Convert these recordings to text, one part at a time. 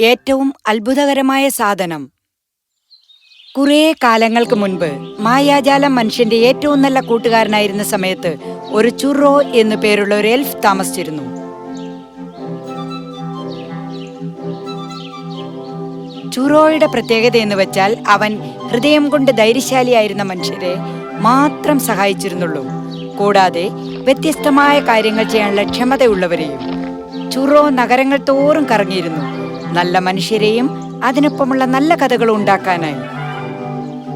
ഏറ്റവും അത്ഭുതകരമായ സാധനം. കുറേ കാലങ്ങൾക്ക് മുൻപ് മായാജാലം മനുഷ്യന്റെ ഏറ്റവും നല്ല കൂട്ടുകാരനായിരുന്ന സമയത്ത് ഒരു ചുറോ എന്നു പേരുള്ള ഒരു എൽഫ് താമസിച്ചിരുന്നു. ചുറോയുടെ പ്രത്യേകത എന്ന് വെച്ചാൽ അവൻ ഹൃദയം കൊണ്ട് ധൈര്യശാലിയായിരുന്ന മനുഷ്യരെ മാത്രം സഹായിച്ചിരുന്നുള്ളൂ. കൂടാതെ വ്യത്യസ്തമായ കാര്യങ്ങൾ ചെയ്യാനുള്ള ക്ഷമതയുള്ളവരെയും ചുറോ നഗരങ്ങൾ തോറും കറങ്ങിയിരുന്നു. നല്ല മനുഷ്യരെയും അതിനൊപ്പമുള്ള നല്ല കഥകളും ഉണ്ടാക്കാനായി.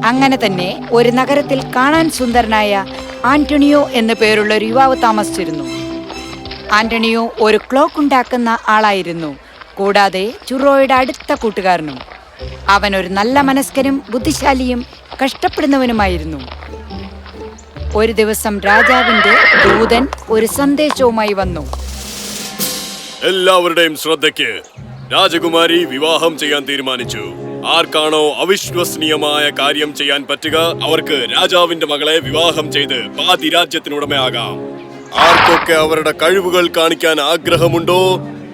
അങ്ങനെ തന്നെ ഒരു നഗരത്തിൽ കാണാൻ സുന്ദരനായ ആന്റണിയോ എന്നു പേരുള്ള ഒരു യുവാവ് താമസിച്ചിരുന്നു. ആന്റണിയോ ഒരു ക്ലോക്ക് ഉണ്ടാക്കുന്ന ആളായിരുന്നു. കൂടാതെ ചുറോയുടെ അടുത്ത കൂട്ടുകാരനും. അവൻ ഒരു നല്ല മനസ്കനും ബുദ്ധിശാലിയും കഷ്ടപ്പെടുന്നവനുമായിരുന്നു. ഒരു ദിവസം രാജാവിന്റെ ദൂതൻ ഒരു സന്ദേശവുമായി വന്നു. എല്ലാവരുടെയും ശ്രദ്ധയ്ക്ക് രാജകുമാരി വിവാഹം ചെയ്യാൻ തീരുമാനിച്ചു. ആർക്കാണോ അവിശ്വസനീയമായ കാര്യം ചെയ്യാൻ പറ്റുക അവർക്ക് രാജാവിന്റെ മകളെ വിവാഹം ചെയ്ത് പാതി രാജ്യത്തിനുടമയാകാം. ആർക്കൊക്കെ അവരുടെ കഴിവുകൾ കാണിക്കാൻ ആഗ്രഹമുണ്ടോ?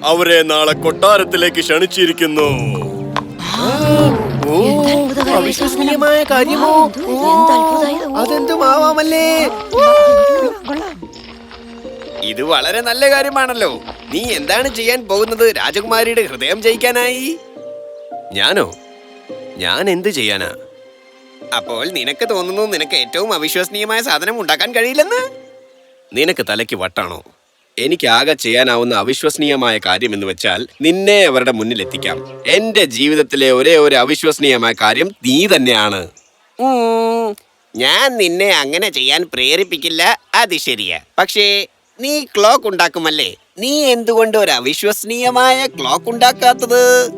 അവരെ നാളെ കൊട്ടാരത്തിലേക്ക് ക്ഷണിച്ചിരിക്കുന്നു. അവിശ്വസനീയമായ കാര്യമോ? അതെന്തും അതെന്തുമാവാമല്ലേ ഇത് വളരെ നല്ല കാര്യമാണല്ലോ. നീ എന്താണ് ചെയ്യാൻ പോകുന്നത്? രാജകുമാരിയുടെ ഹൃദയം ജയിക്കാനായി? ഞാനോ? ഞാൻ എന്ത് ചെയ്യാനാ? അപ്പോൾ നിനക്ക് തോന്നുന്നു നിനക്ക് ഏറ്റവും അവിശ്വസനീയമായ സാധനം ഉണ്ടാക്കാൻ കഴിയില്ലെന്ന്? നിനക്ക് തലയ്ക്ക് വട്ടാണോ? എനിക്ക് ആകെ ചെയ്യാനാവുന്ന അവിശ്വസനീയമായ കാര്യം എന്ന് വെച്ചാൽ നിന്നെ അവരുടെ മുന്നിൽ എത്തിക്കാം. എന്റെ ജീവിതത്തിലെ ഒരേ ഒരു അവിശ്വസനീയമായ കാര്യം നീ തന്നെയാണ്. ഞാൻ നിന്നെ അങ്ങനെ ചെയ്യാൻ പ്രേരിപ്പിക്കില്ല. അത് ശരിയാ. പക്ഷേ നീ ക്ലോക്ക് ഉണ്ടാക്കുമല്ലേ? നീ എന്തുകൊണ്ട് ഒരു അവിശ്വസനീയമായ ക്ലോക്ക് ഉണ്ടാക്കാത്തത്?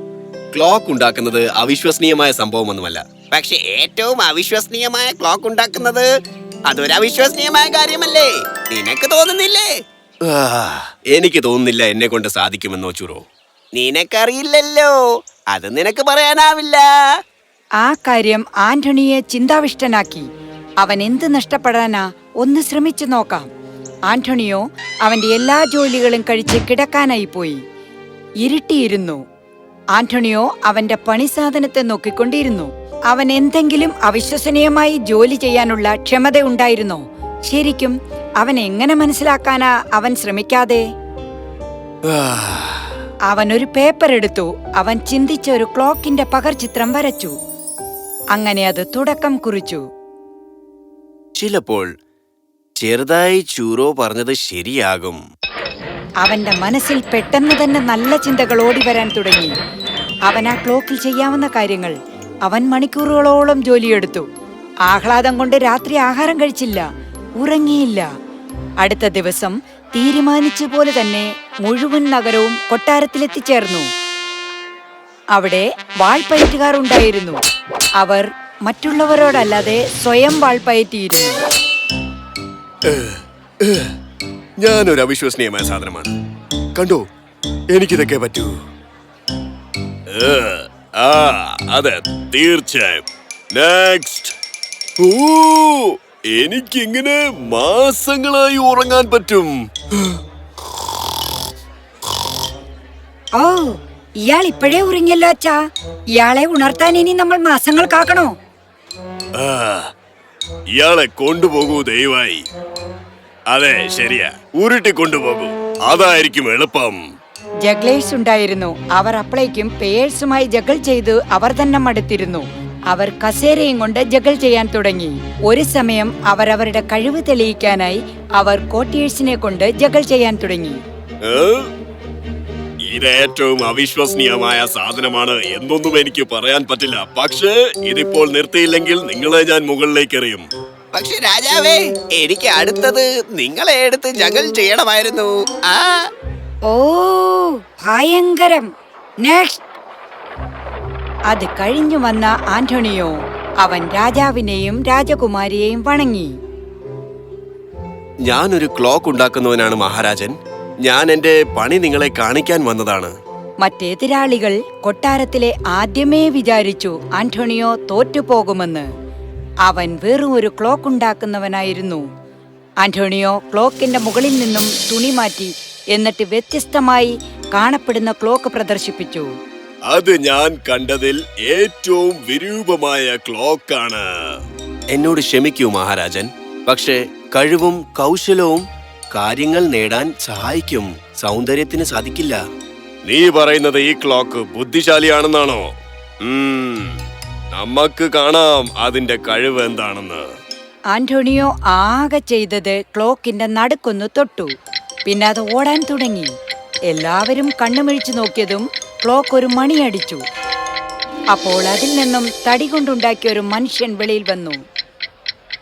ക്ലോക്ക് ഉണ്ടാക്കുന്നത് അവിശ്വസനീയമായ സംഭവമൊന്നുമല്ല. പക്ഷെ ഏറ്റവും അവിശ്വസനീയമായ ക്ലോക്ക് ഉണ്ടാക്കുന്നത് അതൊരു അവിശ്വസനീയമായ കാര്യമല്ലേ? നിനക്ക് തോന്നുന്നില്ലേ? എനിക്ക് തോന്നുന്നില്ല എന്നെ കൊണ്ട് സാധിക്കുമെന്നോ ചുറോ. നിനക്കറിയില്ലല്ലോ. അത് നിനക്ക് പറയാനാവില്ല. ആ കാര്യം ആന്റണിയെ ചിന്താവിഷ്ടനാക്കി. അവൻ എന്ത് നഷ്ടപ്പെടാനാ? ഒന്ന് ശ്രമിച്ചു നോക്കാം. ആന്റണിയോ അവന്റെ എല്ലാ ജോലികളും കഴിച്ച് കിടക്കാനായി പോയി. ഇരുട്ടിയിരുന്നു. ആന്റണിയോ അവന്റെ പണിസാധനത്തെ നോക്കിക്കൊണ്ടിരുന്നു. അവൻ എന്തെങ്കിലും അവിശ്വസനീയമായി ജോലി ചെയ്യാനുള്ള ക്ഷമത ഉണ്ടായിരുന്നോ? ശരിക്കും അവൻ എങ്ങനെ മനസ്സിലാക്കാനാ അവൻ ശ്രമിക്കാതെ? അവൻ ഒരു പേപ്പർ എടുത്തു. അവൻ ചിന്തിച്ച ഒരു ക്ലോക്കിന്റെ പകർചിത്രം വരച്ചു. അങ്ങനെ അത് തുടക്കം കുറിച്ചു. ചിലപ്പോൾ ചെറുതായി ചൂറോ പറഞ്ഞത് ശരിയാകും. അവന്റെ മനസ്സിൽ പെട്ടെന്ന് തന്നെ നല്ല ചിന്തകൾ ഓടി വരാൻ തുടങ്ങി. അവൻ ആ ക്ലോക്കിൽ ചെയ്യാവുന്ന കാര്യങ്ങൾ അവൻ മണിക്കൂറുകളോളം ജോലിയെടുത്തു. ആഹ്ലാദം കൊണ്ട് രാത്രി ആഹാരം കഴിച്ചില്ല ഉറങ്ങിയില്ല. അടുത്ത ദിവസം തീരുമാനിച്ച പോലെ തന്നെ മുഴുവൻ നഗരവും കൊട്ടാരത്തിലെത്തിച്ചേർന്നു. അവിടെ വാൾപ്പയറ്റുകാർ ഉണ്ടായിരുന്നു. അവർ മറ്റുള്ളവരോടല്ലാതെ സ്വയം വാൾപ്പയറ്റിയിരുന്നു ഞാനൊരു അവിശ്വസനീയമായ സാധനമാണ്. കണ്ടോ? എനിക്കിതൊക്കെ പറ്റൂ. ആ അതെ തീർച്ചയായും. നെക്സ്റ്റ് ഓ എനിക്കിങ്ങനെ മാസങ്ങളായി ഉറങ്ങാൻ പറ്റും. ഓ ഇയാൾ ഇപ്പോഴേ ഉറങ്ങിയല്ലോ അച്ഛാ. ഇയാളെ ഉണർത്താൻ ഇനി നമ്മൾ മാസങ്ങൾ കാക്കണോ? ആ, ഇയാളെ കൊണ്ടുപോകൂ ദയവായി. അതെ ശരിയാ. ഉരുട്ടി കൊണ്ടുപോകൂ. അതായിരിക്കും എളുപ്പം. ജഗ്ലേഴ്സ് ഉണ്ടായിരുന്നു അവർ അപ്പളേക്കും പേഴ്സുമായി ജഗൾ ചെയ്ത് അവർ തന്നെ മടുത്തിരുന്നു. അവർ കസേരയും കൊണ്ട് ജഗൾ ചെയ്യാൻ തുടങ്ങി. ഒരു സമയം അവർ അവരുടെ കഴിവ് തെളിയിക്കാനായി അവർ കോട്ടിയേഴ്സിനെ കൊണ്ട് ജഗൾ ചെയ്യാൻ തുടങ്ങി? ഇത് ഏറ്റവും അവിശ്വസനീയമായ സാധനമാണ്. എന്നൊന്നും എനിക്ക് പറയാൻ പറ്റില്ല. പക്ഷേ ഇതിപ്പോൾ നിർത്തിയില്ലെങ്കിൽ നിങ്ങളെ ഞാൻ മുകളിലേക്ക് എറിയും. പക്ഷെ രാജാവേ എനിക്ക് അടുത്തത് നിങ്ങളെ എടുത്ത് ജഗൽ ചെയ്യണമായിരുന്നു. ആ. ഓ ഭയങ്കരം. നെക്സ്റ്റ് അത് കഴിഞ്ഞു വന്ന ആന്റണിയോ അവൻ രാജാവിനെയും രാജകുമാരിയെയും വണങ്ങി. ഞാനൊരു ക്ലോക്ക് ഉണ്ടാക്കുന്നവനാണ് മഹാരാജൻ. ഞാൻ എന്റെ പണി നിങ്ങളെ കാണിക്കാൻ വന്നതാണ്. മറ്റെതിരാളികൾ കൊട്ടാരത്തിലെ ആദ്യമേ വിചാരിച്ചു ആന്റോണിയോ തോറ്റുപോകുമെന്ന്. അവൻ വെറും ഒരു ക്ലോക്ക് ഉണ്ടാക്കുന്നവനായിരുന്നു. ആന്റോണിയോ ക്ലോക്കിന്റെ മുകളിൽ നിന്നും തുണി മാറ്റി എന്നിട്ട് വ്യത്യസ്തമായി കാണപ്പെടുന്ന ക്ലോക്ക് പ്രദർശിപ്പിച്ചു. അത് ഞാൻ കണ്ടതിൽ ഏറ്റവും വിരൂപമായ ക്ലോക്കാണ്. എന്നോട് ക്ഷമിക്കൂ മഹാരാജൻ പക്ഷേ കഴിവും കൗശലവും കാര്യങ്ങൾ നേടാൻ സഹായിക്കും. സൗന്ദര്യത്തിന് സാധിക്കില്ല. നീ പറയുന്നത് ഈ ക്ലോക്ക് ബുദ്ധിശാലിയാണെന്നാണോ? നമുക്ക് കാണാം അതിന്റെ കഴിവ് എന്താണെന്ന്. ആന്റോണിയോ ആകെ ചെയ്തത് ക്ലോക്കിന്റെ നടുക്കൊന്ന് തൊട്ടു. പിന്നെ അത് ഓടാൻ തുടങ്ങി. എല്ലാവരും കണ്ണുമിഴിച്ചു നോക്കിയതും ക്ലോക്ക് ഒരു മണിയടിച്ചു. അപ്പോൾ അതിൽ നിന്നും തടി കൊണ്ടുണ്ടാക്കിയ ഒരു മനുഷ്യൻ വെളിയിൽ വന്നു.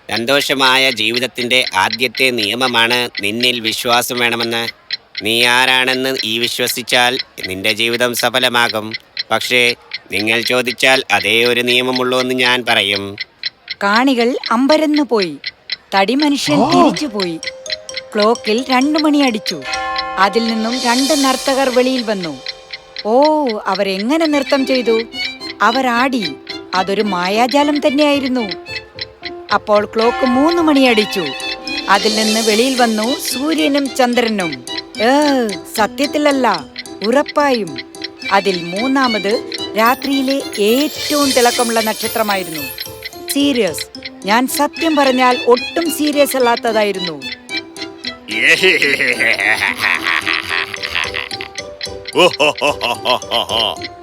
സന്തോഷമായ ജീവിതത്തിന്റെ ആദ്യത്തെ നിയമമാണ് നിന്നിൽ വിശ്വാസം വേണമെന്ന്. നീ ആരാണെന്ന് ഈ വിശ്വസിച്ചാൽ നിന്റെ ജീവിതം സഫലമാകും. പക്ഷേ നിങ്ങൾ ചോദിച്ചാൽ അതേ ഒരു നിയമമുള്ളൂ എന്ന് ഞാൻ പറയും. കാണികൾ അമ്പരന്നു പോയി. തടി മനുഷ്യൻ തിരിച്ചുപോയി ക്ലോക്കിൽ രണ്ടു മണി അടിച്ചു. അതിൽ നിന്നും രണ്ട് നർത്തകർ വെളിയിൽ വന്നു. ഓ അവരെങ്ങനെ നൃത്തം ചെയ്തു? അവരാടി അതൊരു മായാജാലം തന്നെയായിരുന്നു. അപ്പോൾ ക്ലോക്ക് മൂന്ന് മണി അടിച്ചു അതിൽ നിന്ന് വെളിയിൽ വന്നു സൂര്യനും ചന്ദ്രനും. ഏ സത്യത്തിലല്ല ഉറപ്പായും. അതിൽ മൂന്നാമത് രാത്രിയിലെ ഏറ്റവും തിളക്കമുള്ള നക്ഷത്രമായിരുന്നു. സീരിയസ് ഞാൻ സത്യം പറഞ്ഞാൽ ഒട്ടും സീരിയസ് അല്ലാത്തതായിരുന്നു.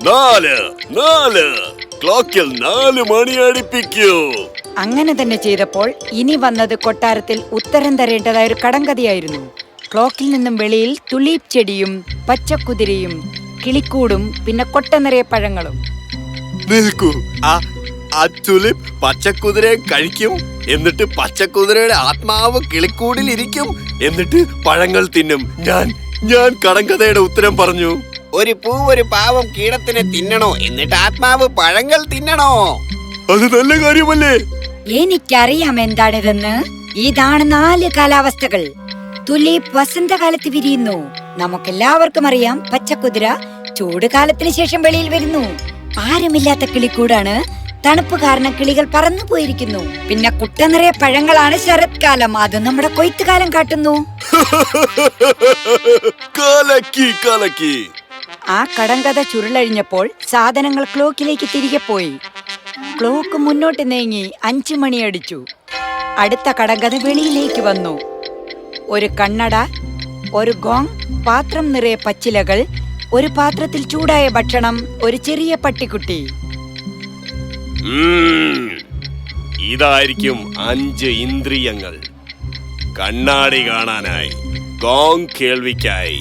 നാല് നാല്. ക്ലോക്കിൽ നാല് മണി അടിപ്പിക്കൂ അങ്ങനെ തന്നെ ചെയ്തപ്പോൾ ഇനി വന്നത് കൊട്ടാരത്തിൽ ഉത്തരം തരേണ്ടതായ ഒരു കടങ്കഥയായിരുന്നു. ക്ലോക്കിൽ നിന്നും വെളിയിൽ തുലീപ് ചെടിയും പച്ചക്കുതിരയും കിളിക്കൂടും പിന്നെ കൊട്ട നിറയെ പഴങ്ങളും. നിൽക്കൂ. ആ ആ തുലിപ് പച്ചക്കുതിരയെ കഴിക്കും എന്നിട്ട് പച്ചക്കുതിരയുടെ ആത്മാവ് കിളിക്കൂടിൽ ഇരിക്കും എന്നിട്ട് പഴങ്ങൾ തിന്നും. ഞാൻ ഞാൻ കടങ്കഥയുടെ ഉത്തരം പറഞ്ഞു. ഒരു പൂ ഒരു പാവം കീടത്തിനെ തിന്നണോ? എന്നിട്ട് ആത്മാവ് പഴങ്ങൾ തിന്നണോ? അത് നല്ല കാര്യമല്ലേ? എനിക്കറിയാം എന്താണിതെന്ന് ഇതാണ് നാല് കാലാവസ്ഥകൾ. തുലീപ് വസന്തകാലത്ത് വിരിയുന്നു. നമുക്കെല്ലാവർക്കും അറിയാം പച്ചക്കുതിര ചൂട് കാലത്തിന് ശേഷം വെളിയിൽ വരുന്നു. ആരുമില്ലാത്ത കിളിക്കൂടാണ്. തണുപ്പ് കാരണം കിളികൾ പറന്നു പോയിരിക്കുന്നു. പിന്നെ കുട്ട നിറയെ പഴങ്ങളാണ് ശരത്കാലം. അത് നമ്മുടെ കൊയ്ത്തുകാലം കാട്ടുന്നു. ആ കടങ്കഥ ചുരുളഴിഞ്ഞപ്പോൾ സാധനങ്ങൾ ക്ലോക്കിലേക്ക് തിരികെ പോയി. ക്ലോക്ക് മുന്നോട്ട് നീങ്ങി അഞ്ചു മണിയടിച്ചു അടുത്ത കടങ്കഥ വെളിയിലേക്ക് വന്നു. ഒരു കണ്ണട ഒരു ഗോങ് പാത്രം നിറയെ പച്ചിലകൾ ഒരു പാത്രത്തിൽ ചൂടായ ഭക്ഷണം ഒരു ചെറിയ പട്ടിക്കുട്ടി. ഇതായിരിക്കും അഞ്ച് ഇന്ദ്രിയങ്ങൾ. കണ്ണാടി കാണാനായി. ഗോങ് കേൾവിക്കായി.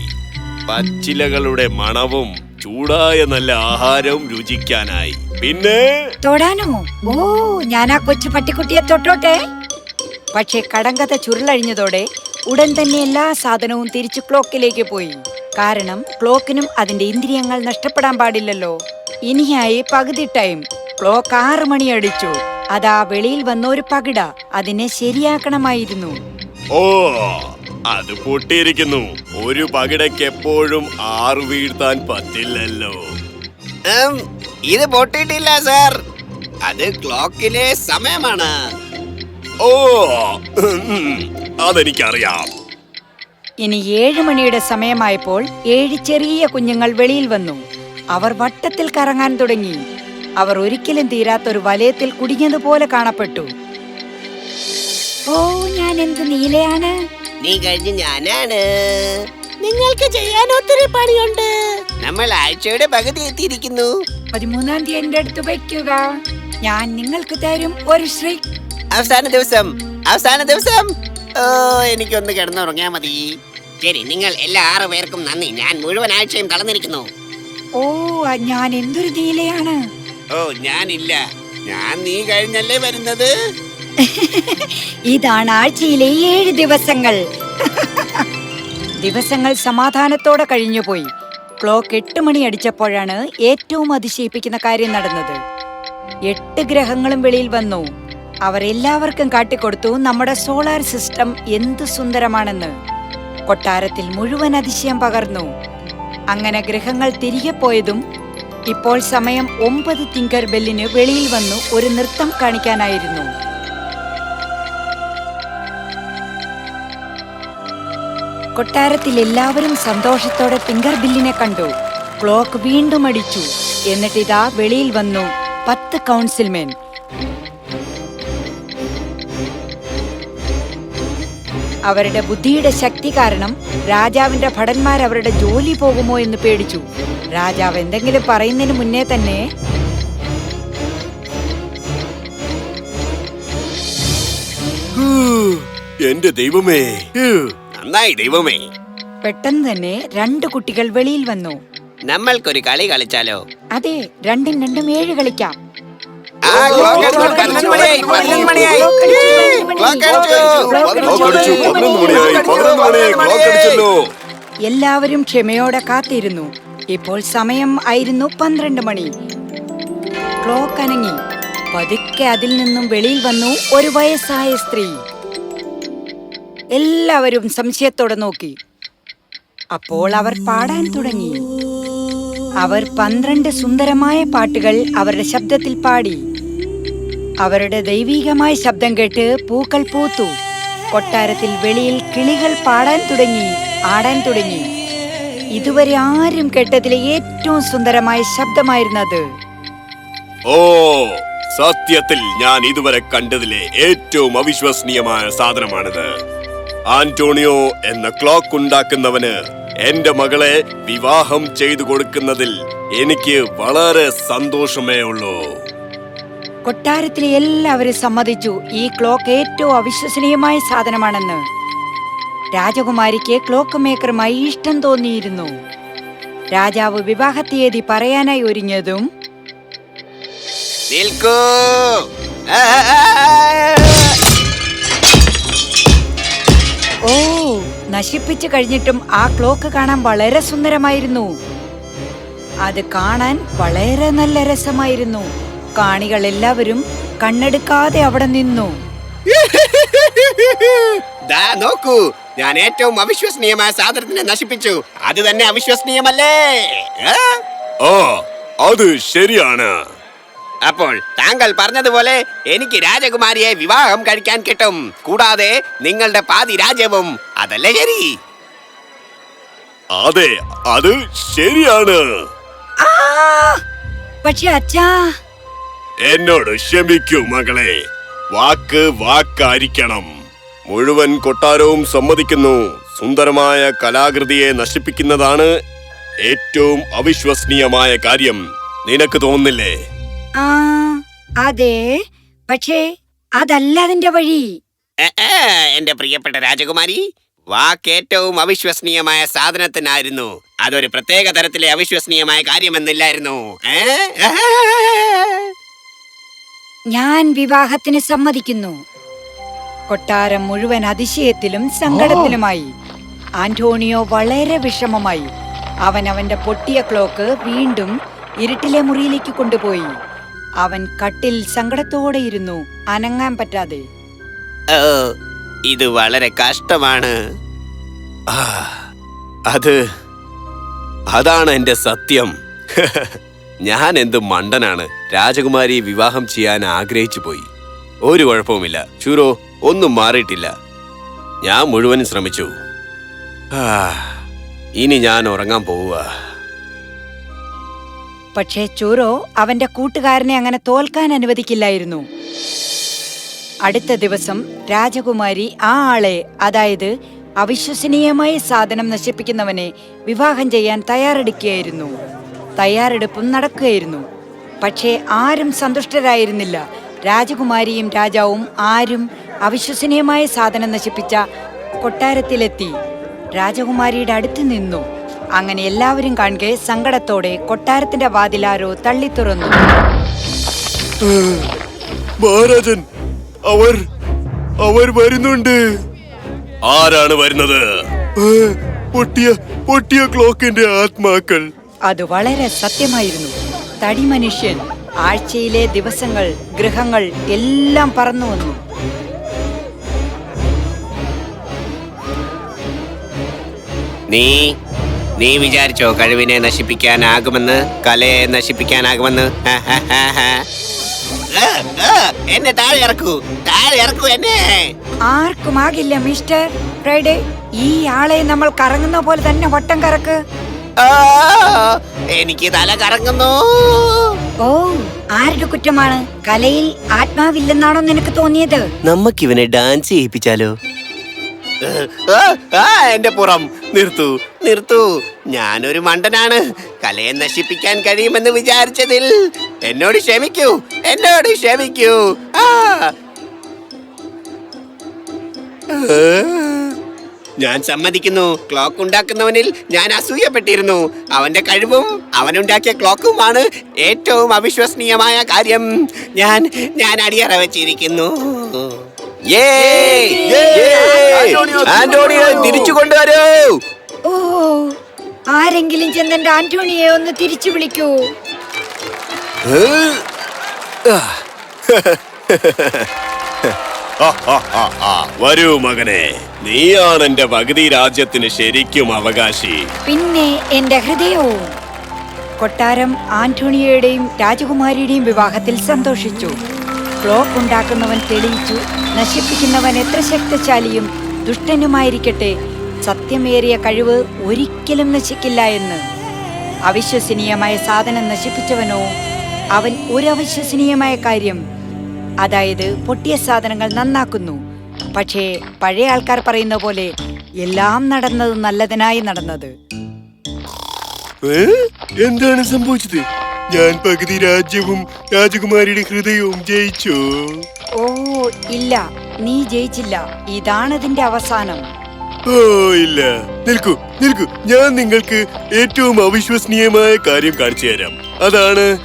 പച്ചിലകളുടെ മണവും ചൂടായ നല്ല ആഹാരവും രുചിക്കാനായി. പിന്നെ? തൊടാനോ? ഓ ഞാൻ ആ കൊച്ചു പട്ടിക്കുട്ടിയെ തൊട്ടോട്ടെ. പക്ഷേ കടങ്കഥ ചുരുളഴിഞ്ഞതോടെ ഉടൻ തന്നെ എല്ലാ സാധനവും തിരിച്ചു ക്ലോക്കിലേക്ക് പോയി. കാരണം ക്ലോക്കിനും അതിന്റെ ഇന്ദ്രിയങ്ങൾ നഷ്ടപ്പെടാൻ പാടില്ലല്ലോ. ഇനിയായി പകുതി ടൈം ക്ലോക്ക് ആറ് മണി അടിച്ചു. അതാ വെളിയിൽ വന്ന ഒരു പകിട അതിനെ ശരിയാക്കണമായിരുന്നു. ഓ അത് പൊട്ടിയിരിക്കുന്നു. ഒരു പകിടയ്ക്ക് എപ്പോഴും ആറ് വീഴ്ത്താൻ പറ്റില്ലല്ലോ. ഇത് പൊട്ടിയിട്ടില്ല സാർ. അത് ക്ലോക്കിലെ സമയമാണ്. ഓ അതെനിക്കറിയാം. ഇനി ഏഴ് മണിയുടെ സമയമായപ്പോൾ ഏഴ് ചെറിയ കുഞ്ഞുങ്ങൾ വെളിയിൽ വന്നു. അവർ വട്ടത്തിൽ കറങ്ങാൻ തുടങ്ങി. അവർ ഒരിക്കലും തീരാത്ത ഒരു വലയത്തിൽ കുടുങ്ങിയതുപോലെ കാണപ്പെട്ടു. ഓ ഞാൻ എന്ത് നീലയാണ്? നീ കഴിഞ്ഞ് ഞാനാണ്. നിങ്ങൾക്ക് ചെയ്യാൻ ഒത്തിരി പണിയുണ്ട്. നമ്മൾ ആഴ്ചയുടെ പകുതി എത്തിയിരിക്കുന്നു. പതിമൂന്നാം തീയതി എന്റെ അടുത്ത് വയ്ക്കുക. ഞാൻ നിങ്ങൾക്ക് തരും ഒരു ശ്രീ അവസാന ദിവസം അവസാന ദിവസം. ഓ എനിക്കൊന്ന് കിടന്നുറങ്ങിയാ മതി. ശരി നിങ്ങൾ എല്ലാ ആറു പേർക്കും നന്ദി. ഞാൻ മുഴുവൻ ആഴ്ചയും തളർന്നിരിക്കുന്നു ഓ ഞാൻ എന്തൊരു നീലയാണ് ഓ ഞാനില്ല. ഞാൻ നീ കഴിഞ്ഞല്ലേ വരുന്നത്? ഇതാണ് ആഴ്ചയിലെ ഏഴ് ദിവസങ്ങൾ. ദിവസങ്ങൾ സമാധാനത്തോടെ കഴിഞ്ഞുപോയി. ക്ലോക്ക് എട്ട് മണി അടിച്ചപ്പോഴാണ് ഏറ്റവും അതിശയിപ്പിക്കുന്ന കാര്യം നടന്നത്. എട്ട് ഗ്രഹങ്ങളും വെളിയിൽ വന്നു. അവർ എല്ലാവർക്കും കാട്ടിക്കൊടുത്തു നമ്മുടെ സോളാർ സിസ്റ്റം എന്ത് സുന്ദരമാണെന്ന്. കൊട്ടാരത്തിൽ മുഴുവൻ അതിശയം പകർന്നു. അങ്ങനെ ഗ്രഹങ്ങൾ തിരികെ പോയതും ഇപ്പോൾ സമയം ഒമ്പത് തിങ്കർ ബെല്ലിന് വെളിയിൽ വന്നു ഒരു നൃത്തം കാണിക്കാനായിരുന്നു. കൊട്ടാരത്തിൽ എല്ലാവരും സന്തോഷത്തോടെ ഫിംഗർ ബില്ലിനെ കണ്ടു. ക്ലോക്ക് വീണ്ടും അടിച്ചു. എന്നിട്ട് ഇതാ വെളിയിൽ വന്നു പത്ത് കൗൺസിൽമേൻ. അവരുടെ ബുദ്ധിയുടെ ശക്തി കാരണം രാജാവിന്റെ ഭടന്മാർ അവരുടെ ജോലി പോകുമോ എന്ന് പേടിച്ചു. രാജാവ് എന്തെങ്കിലും പറയുന്നതിന് മുന്നേ തന്നെ എന്റെ ദൈവമേ. നന്നായി ദൈവമേ. പെട്ടെന്ന് തന്നെ രണ്ട് കുട്ടികൾ വെളിയിൽ വന്നു. നമ്മൾക്കൊരു കളി കളിച്ചാലോ? അതെ രണ്ടും രണ്ടും ഏഴ് കളിക്കാം. എല്ലാവരും ക്ഷമയോടെ കാത്തിരുന്നു. ഇപ്പോൾ സമയം ആയിരുന്നു പന്ത്രണ്ട് മണി. ക്ലോക്ക് അനങ്ങി. പതുക്കെ അതിൽ നിന്നും വെളിയിൽ വന്നു ഒരു വയസ്സായ സ്ത്രീ. എല്ലാവരും സംശയത്തോടെ നോക്കി. അപ്പോൾ അവർ പാടാൻ തുടങ്ങി. അവർ പന്ത്രണ്ട് സുന്ദരമായ പാട്ടുകൾ അവരുടെ ശബ്ദത്തിൽ പാടി. അവരുടെ ദൈവീകമായ ശബ്ദം കേട്ട് പൂക്കൾ പൂത്തു. കൊട്ടാരത്തിൽ വെളിയിൽ കിളികൾ പാടാൻ തുടങ്ങി ആടാൻ തുടങ്ങി. ഇതുവരെ ആരും കേട്ടതിലെ ഏറ്റവും സുന്ദരമായ ശബ്ദമായിരുന്നത്. ഓ സത്യത്തിൽ ഞാൻ ഇതുവരെ കണ്ടതിലെ ഏറ്റവും അവിശ്വസനീയമായ സാധനമാണിത്. ആന്റോണിയോ എന്ന ക്ലോക്ക് ഉണ്ടാക്കുന്നവന് എന്റെ മകളെ വിവാഹം ചെയ്തു കൊടുക്കുന്നതിൽ എനിക്ക് വളരെ സന്തോഷമേ ഉള്ളൂ. കൊട്ടാരത്തിലെ എല്ലാവരും സമ്മതിച്ചു. ഈ ക്ലോക്ക് ഏറ്റവും അവിശ്വസനീയമായ സാധനമാണെന്ന്. രാജകുമാരിക്ക് ക്ലോക്ക് മേക്കറുമായി ഇഷ്ടം തോന്നിയിരുന്നു. രാജാവ് വിവാഹ തീയതി പറയാനായി ഒരുങ്ങിയതും നിൽക്കൂ. ഓ നശിപ്പിച്ചു കഴിഞ്ഞിട്ടും ആ ക്ലോക്ക് കാണാൻ വളരെ സുന്ദരമായിരുന്നു. അത് കാണാൻ വളരെ നല്ല രസമായിരുന്നു. കാണികൾ എല്ലാവരും കണ്ണെടുക്കാതെ അവിടെ നിന്നു. നോക്കൂ. ഞാൻ ഏറ്റവും അവിശ്വസനീയമായ സാധനത്തിനെ നശിപ്പിച്ചു. അത് തന്നെ അവിശ്വസനീയമല്ലേ? ഓ ആ അത് ശരിയാണ്. അപ്പോൾ താങ്കൾ പറഞ്ഞതുപോലെ എനിക്ക് രാജകുമാരിയെ വിവാഹം കഴിക്കാൻ കിട്ടും. കൂടാതെ നിങ്ങളുടെ പാതി രാജ്യവും അതല്ലേ ശരി? അതെ അത് ശരിയാണ്. ആ പക്ഷെ അച്ഛാ. എന്നോട് ക്ഷമിക്കൂ മകളെ. വാക്ക് വാക്കായിരിക്കണം. മുഴുവൻ കൊട്ടാരവും സമ്മതിക്കുന്നു. സുന്ദരമായ കലാകൃതിയെ നശിപ്പിക്കുന്നതാണ് ഏറ്റവും അവിശ്വസനീയമായ കാര്യം. നിനക്ക് തോന്നുന്നില്ലേ? ആ അതെ. പക്ഷേ അതല്ല അതിന്റെ വഴി. എന്റെ പ്രിയപ്പെട്ട രാജകുമാരി വാക്ക് ഏറ്റവും അവിശ്വസനീയമായ സാധനത്തിനായിരുന്നു. അതൊരു പ്രത്യേക തരത്തിലെ അവിശ്വസനീയമായ കാര്യമെന്നില്ലായിരുന്നു. ഞാൻ വിവാഹത്തിന് സമ്മതിക്കുന്നു. കൊട്ടാരം മുഴുവൻ അതിശയത്തിലും സങ്കടത്തിലുമായി. ആന്റോണിയോ വളരെ വിഷമമായി. അവൻ അവന്റെ പൊട്ടിയ ക്ലോക്ക് വീണ്ടും ഇരുട്ടിലെ മുറിയിലേക്ക് കൊണ്ടുപോയി. അവൻ കട്ടിൽ സങ്കടത്തോടെ ഇരുന്നു അനങ്ങാൻ പറ്റാതെ. ഇത് വളരെ കഷ്ടമാണ്. ആ, അത് അതാണ് എന്റെ സത്യം. ഞാൻ എന്ത് മണ്ടനാണ്. രാജകുമാരി വിവാഹം ചെയ്യാൻ ആഗ്രഹിച്ചു പോയി. ഒരു കുഴപ്പവുമില്ല. ചൂരോ ഒന്നും മാറിയിട്ടില്ല. ഞാൻ മുഴുവൻ ശ്രമിച്ചു. ആ, ഇനി ഞാൻ ഉറങ്ങാൻ പോവുക. പക്ഷേ ചോറോ അവന്റെ കൂട്ടുകാരനെ അങ്ങനെ തോൽക്കാൻ അനുവദിക്കില്ലായിരുന്നു. അടുത്ത ദിവസം രാജകുമാരി ആ ആളെ അതായത് അവിശ്വസനീയമായ സാധനം നശിപ്പിക്കുന്നവനെ വിവാഹം ചെയ്യാൻ തയ്യാറെടുക്കുകയായിരുന്നു. തയ്യാറെടുപ്പും നടക്കുകയായിരുന്നു. പക്ഷേ ആരും സന്തുഷ്ടരായിരുന്നില്ല. രാജകുമാരിയും രാജാവും ആരും അവിശ്വസനീയമായ സാധനം നശിപ്പിച്ച കൊട്ടാരത്തിലെത്തി. രാജകുമാരിയുടെ അടുത്ത് നിന്നു. അങ്ങനെ എല്ലാവരും കാണുകെ സങ്കടത്തോടെ കൊട്ടാരത്തിന്റെ വാതിലാരോ തള്ളി തുറന്നു. മഹാരാജൻ അവർ അവർ വരുന്നുണ്ട്. ആരാണ് വരുന്നത്? പൊട്ടിയ പൊട്ടിയ ക്ലോക്കിന്റെ ആത്മാക്കൾ. അത് വളരെ സത്യമായിരുന്നു. തടി മനുഷ്യൻ ആഴ്ചയിലെ ദിവസങ്ങൾ ഗ്രഹങ്ങൾ എല്ലാം പറന്നു വന്നു. നീ നീ വിചാരിച്ചോ കഴിവിനെ നശിപ്പിക്കാനാകുമെന്ന് കലയെ നശിപ്പിക്കാനാകുമെന്ന്? എന്നെ താഴെ ഇറക്കൂ. താഴെ ഇറക്കൂ എന്നെ. ആർക്കും ആകില്ല മിസ്റ്റർ ഫ്രൈഡേ. ഈ ആളെ നമ്മൾ കറങ്ങുന്ന പോലെ തന്നെ വട്ടം കറക്ക്. എനിക്ക് തല കറങ്ങുന്നു. ഓ ആരുടെ കുറ്റമാണ്? കലയിൽ ആത്മാവില്ലെന്നാണോ നിനക്ക് തോന്നിയത്? നമുക്ക് ഇവനെ ഡാൻസ് ചെയ്യിപ്പിച്ചാലോ? എന്റെ പുറം. നിർത്തു. നിർത്തു. ഞാനൊരു മണ്ടനാണ്. കലയെ നശിപ്പിക്കാൻ കഴിയുമെന്ന് വിചാരിച്ചതിൽ എന്നോട് ക്ഷമിക്കൂ. എന്നോട് ക്ഷമിക്കൂ. ഞാൻ സമ്മതിക്കുന്നു. ക്ലോക്ക് ഉണ്ടാക്കുന്നവനിൽ ഞാൻ അസൂയപ്പെട്ടിരുന്നു. അവന്റെ കഴിവും അവനുണ്ടാക്കിയ ക്ലോക്കുമാണ് ഏറ്റവും അവിശ്വസനീയമായ കാര്യം. ഞാൻ ഞാൻ അടിയറ വെച്ചിരിക്കുന്നു. ആന്റോണിയോ തിരിച്ചു കൊണ്ടുവരൂ. ഓ ആരെങ്കിലും ചെന്നെന്റെ ആന്റോണിയെ ഒന്ന് തിരിച്ചു വിളിക്കൂ. വരൂ മകനെ. നീയാണ് എന്റെ പകുതി രാജ്യത്തിന് ശരിക്കും അവകാശി. പിന്നെ എന്റെ ഹൃദയവും. കൊട്ടാരം ആന്റോണിയോയുടെയും രാജകുമാരിയുടെയും വിവാഹത്തിൽ സന്തോഷിച്ചു. ക്ലോക്ക് ഉണ്ടാക്കുന്നവൻ തെളിയിച്ചു. നശിപ്പിക്കുന്നവൻ എത്ര ശക്തിശാലിയും ദുഷ്ടനുമായിരിക്കട്ടെ. സത്യമേറിയ കഴിവ് ഒരിക്കലും നശിക്കില്ല എന്ന്. അവിശ്വസനീയമായ സാധനം നശിപ്പിച്ചവനോ? അവൻ ഒരു അവിശ്വസനീയമായ കാര്യം. അതായത് പൊട്ടിയ സാധനങ്ങൾ നന്നാക്കുന്നു. പക്ഷേ പഴയ ആൾക്കാർ പറയുന്ന പോലെ എല്ലാം നടന്നത് നല്ലതിനായി നടന്നത്. എന്താണ് സംഭവിച്ചത്? ഞാൻ പകുതി രാജ്യവും രാജകുമാരിയുടെ ഹൃദയവും ജയിച്ചു. ഓ ഇല്ല. നീ ജയിച്ചില്ല. ഇതാണതിന്റെ അവസാനം. ഓ ഇല്ല. നിൽക്കൂ നിൽക്കൂ. ഞാൻ നിങ്ങൾക്ക് ഏറ്റവും അവിശ്വസനീയമായ കാര്യം കാണിച്ചു തരാം. അതാണ്